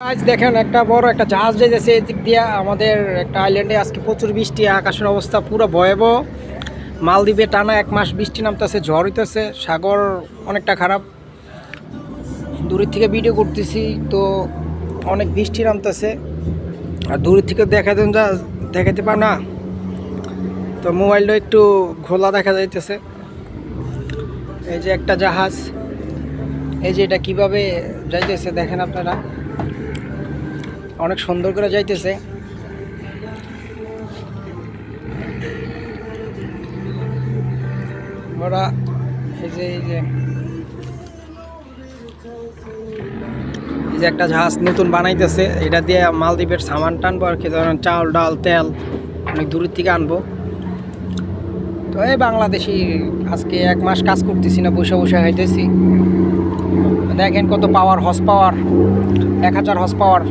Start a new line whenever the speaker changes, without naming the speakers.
আজ দেখেন একটা বড় একটা জাহাজ যাইতেছে এদিক দিয়ে। আমাদের একটা আইল্যান্ডে আজকে প্রচুর বৃষ্টি, আকাশের অবস্থা পুরো ভয়াবহ। মালদ্বীপে টানা এক মাস বৃষ্টি নামতেছে, ঝড় হইতেছে, সাগর অনেকটা খারাপ। দূরের থেকে ভিডিও করতেছি, তো অনেক বৃষ্টি নামতেছে। আর দূরের থেকে দেখা দেন যা দেখাতে পার না। তো মোবাইলটা একটু ঘোলা দেখা যাইতেছে। এই যে একটা জাহাজ, এই যে এটা কীভাবে যাইতেছে দেখেন আপনারা। অনেক সুন্দর করে যাইতেছে। ওরা এই যে এই যে এই যে একটা জাহাজ নতুন বানাইতেছে। এটা দিয়ে মালদ্বীপের সামান টানবো আর কি, ধরেন চাউল ডাল, তেল অনেক দূরের থেকে আনব। তো এই বাংলাদেশি আজকে এক মাস কাজ করতেছি না, বসে বসে খাইতেছি। দেখেন কত পাওয়ার হর্স পাওয়ার এক হাজার হর্স পাওয়ার